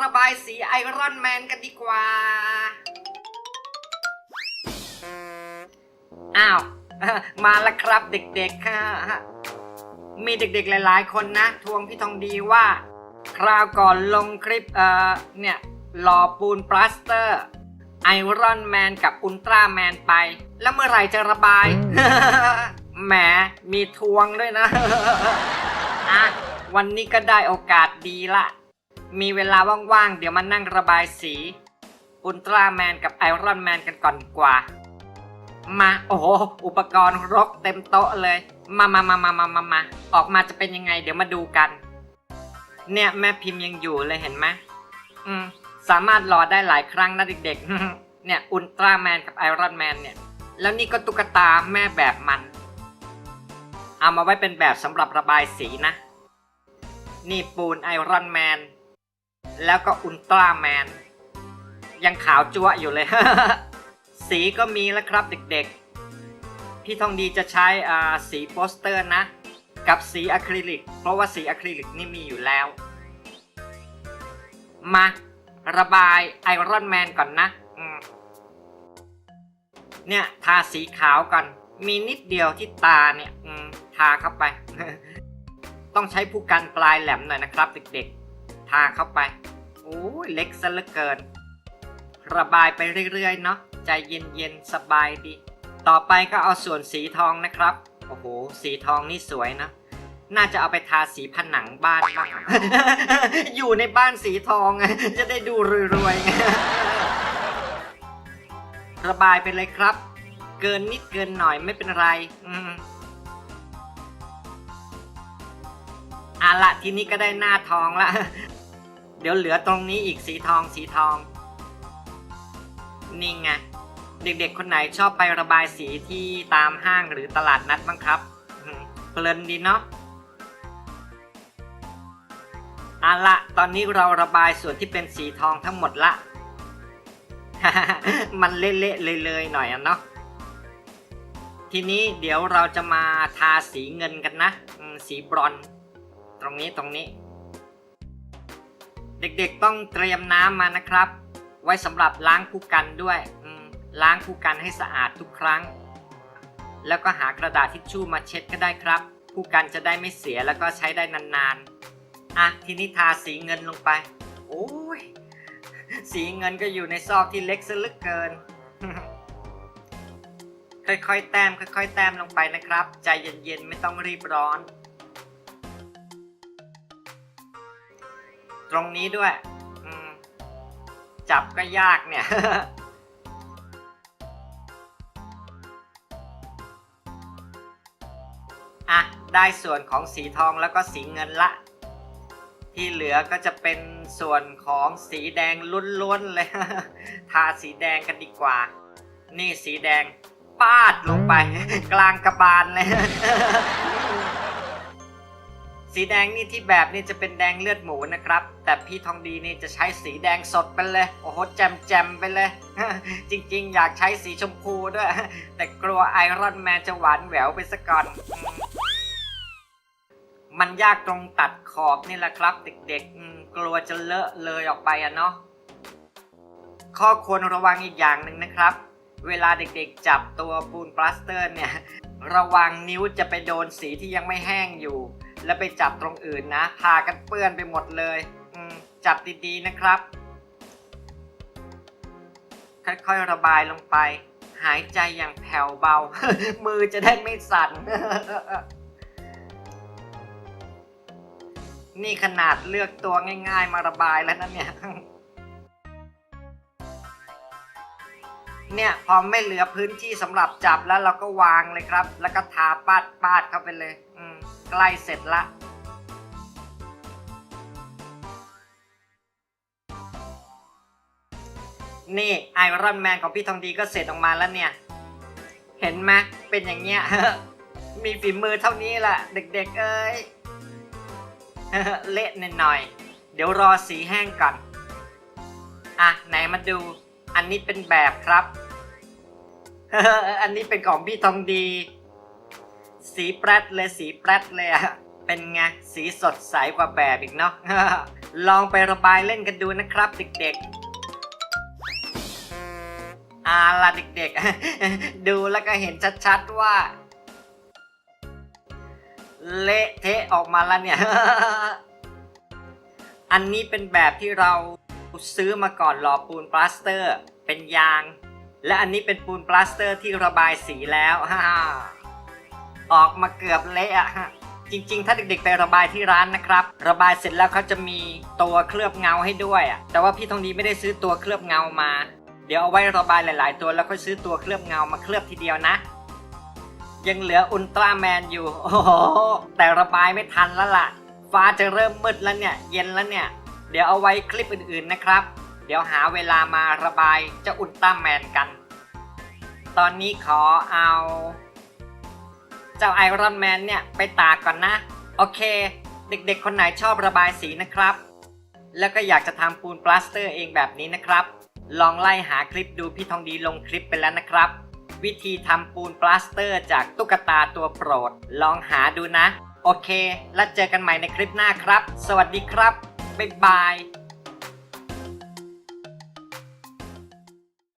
ระบายสีไอรอนแมนกันดีกว่า อ้าว มาแล้วครับเด็กๆค่ะมีเด็กๆหลาย ๆ คนนะ ทวงพี่ทองดีว่า คราวก่อนลงคลิปเอ่อเนี่ยหล่อปูนปลาสเตอร์ไอรอนแมนกับอุลตร้าแมนไป แล้วเมื่อไหร่จะระบาย แหม มีทวงด้วยนะ อะ วันนี้ก็ได้โอกาสดีละ มีเวลาว่างๆ เดี๋ยวมานั่งระบายสีอุลตร้าแมนกับไอรอนแมนกันก่อนดีกว่า มาโอ้โห อุปกรณ์รกเต็มโต๊ะเลย มามามามามามามาออกมาจะเป็นยังไง เดี๋ยวมาดูกัน เนี่ยแม่พิมพ์ยังอยู่เลยเห็นไหมอืม สามารถรอได้หลายครั้งนะเด็กๆ เนี่ยอุลตร้าแมนกับไอรอนแมนเนี่ย แล้วนี่ก็ตุ๊กตาแม่แบบมัน เอามาไว้เป็นแบบสำหรับระบายสีนะ นี่ปูนไอรอนแมน แล้วก็อุลตร้าแมน ยังขาวจั๊วะอยู่เลย สีก็มีแล้วครับเด็กๆ พี่ทองดีจะใช้สีโปสเตอร์นะ กับสีอะคริลิก เพราะว่าสีอะคริลิกนี่มีอยู่แล้ว มาระบายไอรอนแมนก่อนนะ เนี่ยทาสีขาวก่อน มีนิดเดียวที่ตาเนี่ยทาเข้าไป ต้องใช้ผู้กันปลายแหลมหน่อยนะครับเด็กๆ ทาเข้าไป โอ้ยเล็กซะเหลือเกิน ระบายไปเรื่อยๆเนาะใจเย็นๆสบายดี ต่อไปก็เอาส่วนสีทองนะครับ โอ้โห สีทองนี่สวยนะ น่าจะเอาไปทาสีผนังบ้านบ้าง อยู่ในบ้านสีทอง จะได้ดูรวยๆ ระบายไปเลยครับ เกินนิดเกินหน่อยไม่เป็นไร อืมอาละทีนี้ก็ได้หน้าทองละ เดี๋ยวเหลือตรงนี้อีกสีทองสีทอง นี่ไง เด็กๆ คนไหนชอบไประบายสีที่ตามห้างหรือตลาดนัดบ้างครับเพลินดีเนาะอาละตอนนี้เราระบายส่วนที่เป็นสีทองทั้งหมดละ มันเละๆเลยๆหน่อยอะเนาะ ทีนี้เดี๋ยวเราจะมาทาสีเงินกันนะ สีบรอน ตรงนี้ตรงนี้ เด็กๆต้องเตรียมน้ำมานะครับ ไว้สำหรับล้างผู้กันด้วยล้างผู้กันให้สะอาดทุกครั้ง แล้วก็หากระดาษทิชชู่มาเช็ดก็ได้ครับ ผู้กันจะได้ไม่เสียแล้วก็ใช้ได้นานๆอะทีนี้ทาสีเงินลงไป โอ้ยสีเงินก็อยู่ในซอกที่เล็กซะเหลือเกิน ค่อยๆแต้มค่อย ๆ แต้มลงไปนะครับ ใจเย็นๆไม่ต้องรีบร้อน ตรงนี้ด้วย จับก็ยากเนี่ย อะ ได้ส่วนของสีทองแล้วก็สีเงินละ ที่เหลือก็จะเป็นส่วนของสีแดงล้วนๆเลย ทาสีแดงกันดีกว่า นี่สีแดงปาดลงไป กลางกระบาลเลย สีแดงนี่ที่แบบนี่จะเป็นแดงเลือดหมูนะครับ แต่พี่ทองดีนี่จะใช้สีแดงสดไปเลย โอ้โหแจมแจมไปเลย จริงๆ อยากใช้สีชมพูด้วย แต่กลัวไอรอนแมนจะหวานแหววไปซะก่อน มันยากตรงตัดขอบนี่แหละครับ เด็กๆ กลัวจะเลอะเลยออกไปอะเนาะข้อควรระวังอีกอย่างหนึ่งนะครับ เวลาเด็กๆ จับตัวปูนปลาสเตอร์เนี่ย ระวังนิ้วจะไปโดนสีที่ยังไม่แห้งอยู่ แล้วไปจับตรงอื่นนะทากันเปื้อนไปหมดเลยอืมจับดีๆนะครับ ค่อยๆระบายลงไป หายใจอย่างแผ่วเบา มือจะได้ไม่สั่น นี่ขนาดเลือกตัวง่าย ๆ มาระบายแล้วนะเนี่ย เนี่ยพอไม่เหลือพื้นที่สำหรับจับแล้วเราก็วางเลยครับ แล้วก็ทาปาดปาดเข้าไปเลย อืมใกล้เสร็จละนี่ไอรอนแมนของพี่ทองดีก็เสร็จออกมาแล้วเนี่ย เห็นไหมเป็นอย่างเงี้ยมีฝีมือเท่านี้แหละเด็กๆ เอ้ยเละหน่อย เดี๋ยวรอสีแห้งก่อน อะ ไหนมาดู อันนี้เป็นแบบครับ อันนี้เป็นของพี่ทองดี สีแปรดเลยสีแปรดเลยอะเป็นไงสีสดใสกว่าแบบอีกเนาะ ลองไประบายเล่นกันดูนะครับ เด็กๆอาล่ะเด็กๆ ดูแล้วก็เห็นชัดๆว่า เละเทะออกมาแล้วเนี่ย อันนี้เป็นแบบที่เรา ซื้อมาก่อนหล่อปูนปลาสเตอร์ เป็นยาง และอันนี้เป็นปูนปลาสเตอร์ที่ระบายสีแล้วฮ่าออกมาเกือบเละอะฮะจริงๆ ถ้าเด็กๆไประบายที่ร้านนะครับ ระบายเสร็จแล้วเขาจะมีตัวเคลือบเงาให้ด้วยอะแต่ว่าพี่ทองดีไม่ได้ซื้อตัวเคลือบเงามา เดี๋ยวเอาไว้ระบายหลาย ๆ ตัวแล้วก็ซื้อตัวเคลือบเงามาเคลือบทีเดียวนะ ยังเหลืออุลตร้าแมนอยู่ โอ้โห แต่ระบายไม่ทันแล้วล่ะ ฟ้าจะเริ่มมืดแล้วเนี่ย เย็นแล้วเนี่ย เดี๋ยวเอาไว้คลิปอื่นๆนะครับ เดี๋ยวหาเวลามาระบายเจ้าอุลตร้าแมนกัน ตอนนี้ขอเอา เจ้าไอรอนแมนเนี่ยไปตากก่อนนะ โอเค เด็กๆ คนไหนชอบระบายสีนะครับ แล้วก็อยากจะทำปูนปลาสเตอร์เองแบบนี้นะครับ ลองไล่หาคลิปดูพี่ทองดีลงคลิปไปแล้วนะครับ วิธีทำปูนปลาสเตอร์ จากตุ๊กตาตัวโปรด ลองหาดูนะ โอเค แล้วเจอกันใหม่ในคลิปหน้าครับ สวัสดีครับ บ๊ายบาย